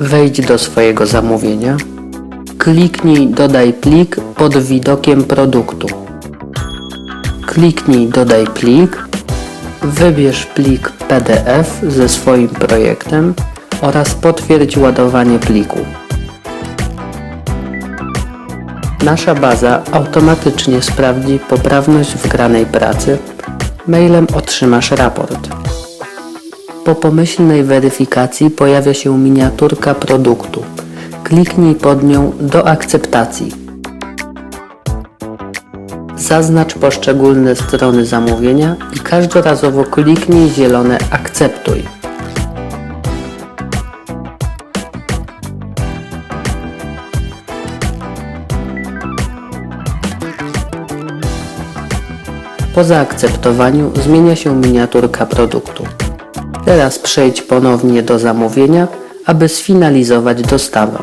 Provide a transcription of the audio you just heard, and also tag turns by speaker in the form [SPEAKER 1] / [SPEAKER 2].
[SPEAKER 1] Wejdź do swojego zamówienia. Kliknij Dodaj plik pod widokiem produktu. Kliknij Dodaj plik. Wybierz plik PDF ze swoim projektem oraz potwierdź ładowanie pliku. Nasza baza automatycznie sprawdzi poprawność wgranej pracy. Mailem otrzymasz raport. Po pomyślnej weryfikacji pojawia się miniaturka produktu. Kliknij pod nią do akceptacji. Zaznacz poszczególne strony zamówienia i każdorazowo kliknij zielone Akceptuj. Po zaakceptowaniu zmienia się miniaturka produktu. Teraz przejdź ponownie do zamówienia, aby sfinalizować dostawę.